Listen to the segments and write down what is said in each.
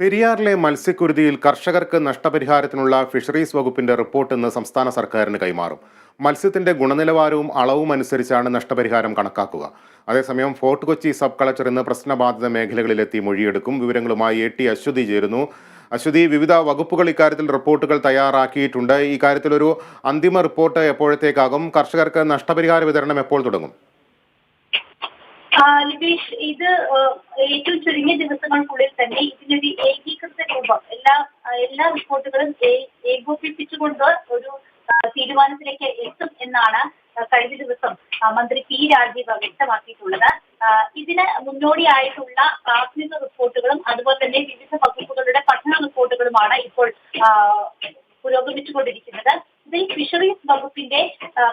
പെരിയാറിലെ മത്സ്യക്കുരുതിയിൽ കർഷകർക്ക് നഷ്ടപരിഹാരത്തിനുള്ള ഫിഷറീസ് വകുപ്പിന്റെ റിപ്പോർട്ട് ഇന്ന് സംസ്ഥാന സർക്കാരിന് കൈമാറും. മത്സ്യത്തിന്റെ ഗുണനിലവാരവും അളവും അനുസരിച്ചാണ് നഷ്ടപരിഹാരം കണക്കാക്കുക. അതേസമയം ഫോർട്ട് കൊച്ചി സബ് കളക്ടർ ഇന്ന് പ്രശ്നബാധിത മേഖലകളിലെത്തി മൊഴിയെടുക്കും. വിവരങ്ങളുമായി എ ടി അശ്വതി ചേരുന്നു. അശ്വതി വിവിധ വകുപ്പുകൾ ഇക്കാര്യത്തിൽ റിപ്പോർട്ടുകൾ തയ്യാറാക്കിയിട്ടുണ്ട്. ഒരു അന്തിമ റിപ്പോർട്ട് എപ്പോഴത്തേക്കാകും? കർഷകർക്ക് നഷ്ടപരിഹാര വിതരണം എപ്പോൾ തുടങ്ങും? ലിബീഷ് ഇത് ഏറ്റവും ചുരുങ്ങിയ ദിവസങ്ങൾക്കുള്ളിൽ തന്നെ ഇതിനൊരു ഏകീകൃത രൂപം. എല്ലാ എല്ലാ റിപ്പോർട്ടുകളും ഏകോപിപ്പിച്ചുകൊണ്ട് ഒരു തീരുമാനത്തിലേക്ക് എത്തും എന്നാണ് കഴിഞ്ഞ ദിവസം മന്ത്രി പി രാജീവ് വ്യക്തമാക്കിയിട്ടുള്ളത്. ഇതിന് മുന്നോടിയായിട്ടുള്ള പ്രാഥമിക റിപ്പോർട്ടുകളും അതുപോലെ തന്നെ വിവിധ വകുപ്പുകളുടെ പഠന റിപ്പോർട്ടുകളുമാണ് ഇപ്പോൾ പുരോഗമിച്ചുകൊണ്ടിരിക്കുന്നത്. ഇതിൽ ഫിഷറീസ് വകുപ്പിന്റെ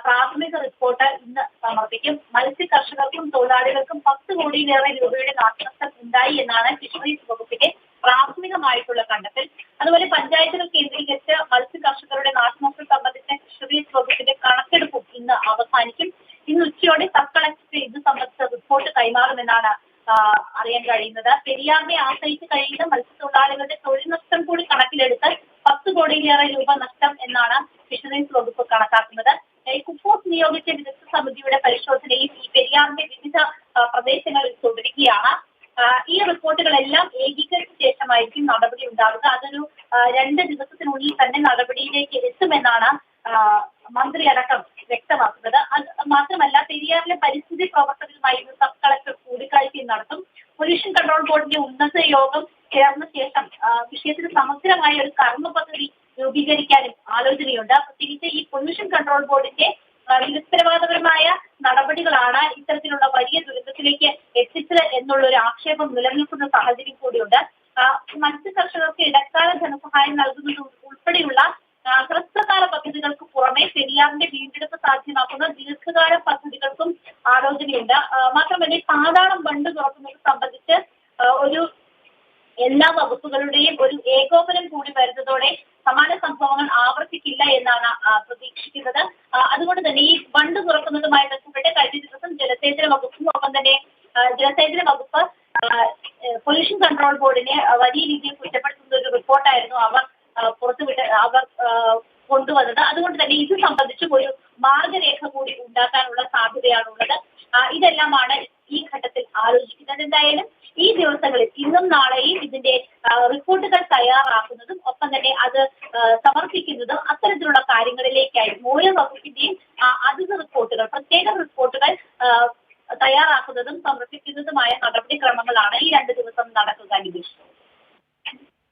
പ്രാഥമിക റിപ്പോർട്ട് ഇന്ന് സമർപ്പിക്കും. കർഷകർക്കും തൊഴിലാളികൾക്കും പത്ത് കോടിയിലേറെ രൂപയുടെ നാശനഷ്ടം ഉണ്ടായി എന്നാണ് ഫിഷറീസ് വകുപ്പിന്റെ പ്രാഥമികമായിട്ടുള്ള കണ്ടെത്തൽ. അതുപോലെ പഞ്ചായത്തുകൾ കേന്ദ്രീകരിച്ച് മത്സ്യ കർഷകരുടെ നാശനഷ്ടം സംബന്ധിച്ച ഫിഷറീസ് വകുപ്പിന്റെ കണക്കെടുപ്പും ഇന്ന് അവസാനിക്കും. ഇന്ന് ഉച്ചയോടെ സബ് കളക്ടർ ഇത് സംബന്ധിച്ച റിപ്പോർട്ട് കൈമാറുമെന്നാണ് അറിയാൻ കഴിയുന്നത്. പെരിയാറിനെ ആശ്രയിച്ച് കഴിയുന്ന മത്സ്യത്തൊഴിലാളികളുടെ തൊഴിൽ നഷ്ടം കൂടി കണക്കിലെടുത്ത് പത്ത് കോടിയിലേറെ രൂപ നഷ്ടം എന്നാണ് ഫിഷറീസ് വകുപ്പ് കണക്കാക്കുന്നത്. കുഫോസ് നിയോഗിച്ച വിദഗ്ധ സമിതിയുടെ പരിശോധനയും ഈ പെരിയാറിന്റെ വിവിധ പ്രദേശങ്ങളിൽ തുടരുകയാണ്. ഈ റിപ്പോർട്ടുകളെല്ലാം ഏകീകരിച്ച ശേഷമായിരിക്കും നടപടി ഉണ്ടാവുക. അതൊരു രണ്ട് ദിവസത്തിനുള്ളിൽ തന്നെ നടപടിയിലേക്ക് എത്തുമെന്നാണ് മന്ത്രി അടക്കം വ്യക്തമാക്കുന്നത്. മാത്രമല്ല പെരിയാറിലെ പരിസ്ഥിതി പ്രവർത്തകരുമായി സബ് കളക്ടർ കൂടിക്കാഴ്ചയും നടത്തും. പൊല്യൂഷൻ കൺട്രോൾ ബോർഡിന്റെ ഉന്നത യോഗം ചേർന്ന ശേഷം വിഷയത്തിന് സമഗ്രമായ ഒരു കർമ്മ പദ്ധതി രൂപീകരിക്കാനും ആലോചനയുണ്ട്. പ്രത്യേകിച്ച് ഈ പൊല്യൂഷൻ കൺട്രോൾ ബോർഡിന്റെ നിരുത്തരവാദപരമായ നടപടികളാണ് ഇത്തരത്തിലുള്ള വലിയ ദുരന്തത്തിലേക്ക് എത്തിച്ചത് എന്നുള്ള ഒരു ആക്ഷേപം നിലനിൽക്കുന്ന സാഹചര്യം കൂടിയുണ്ട്. മത്സ്യ കർഷകർക്ക് ഇടക്കാല ധനസഹായം നൽകുന്നത് ഉൾപ്പെടെയുള്ള ഹ്രസ്വകാല പദ്ധതികൾക്ക് പുറമെ പെരിയാറിന്റെ വീണ്ടെടുപ്പ് സാധ്യമാക്കുന്ന ദീർഘകാല പദ്ധതികൾക്കും ആലോചനയുണ്ട്. മാത്രമല്ല പാതാളം ബണ്ട് തുറക്കുന്നത് സംബന്ധിച്ച് എല്ലാ വകുപ്പുകളുടെയും ഒരു ഏകോപനം കൂടി വരുന്നതോടെ സമാന സംഭവങ്ങൾ ആവർത്തിക്കില്ല എന്നാണ് പ്രതീക്ഷിക്കുന്നത്. അതുകൊണ്ട് തന്നെ ഈ ബണ്ട് തുറക്കുന്നതുമായി ബന്ധപ്പെട്ട് കഴിഞ്ഞ ദിവസം ജലസേചന വകുപ്പും ഒപ്പം തന്നെ ജലസേചന വകുപ്പ് പൊല്യൂഷൻ കൺട്രോൾ ബോർഡിനെ വലിയ രീതിയിൽ കുറ്റപ്പെടുത്തുന്ന ഒരു റിപ്പോർട്ടായിരുന്നു അവർ പുറത്തുവിട്ട് അവർ കൊണ്ടുവന്നത്. അതുകൊണ്ട് തന്നെ ഇത് സംബന്ധിച്ചും ഒരു മാർഗരേഖ കൂടി ഉണ്ടാക്കാനുള്ള സാധ്യതയാണുള്ളത്. ഇതെല്ലാമാണ് ഈ ഘട്ടത്തിൽ ആലോചിക്കുന്നത്. എന്തായാലും ഈ ദിവസങ്ങളിൽ ഇന്നും നാളെയും ഇതിന്റെ റിപ്പോർട്ടുകൾ തയ്യാറാക്കുന്നതും ഒപ്പം തന്നെ അത് സമർപ്പിക്കുന്നതും അത്തരത്തിലുള്ള കാര്യങ്ങളിലേക്കായി ഓരോ വകുപ്പിന്റെയും അധിക റിപ്പോർട്ടുകൾ പ്രത്യേക റിപ്പോർട്ടുകൾ തയ്യാറാക്കുന്നതും സമർപ്പിക്കുന്നതുമായ നടപടിക്രമങ്ങളാണ് ഈ രണ്ട് ദിവസം നടക്കുക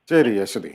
ശരി അശ്വതി.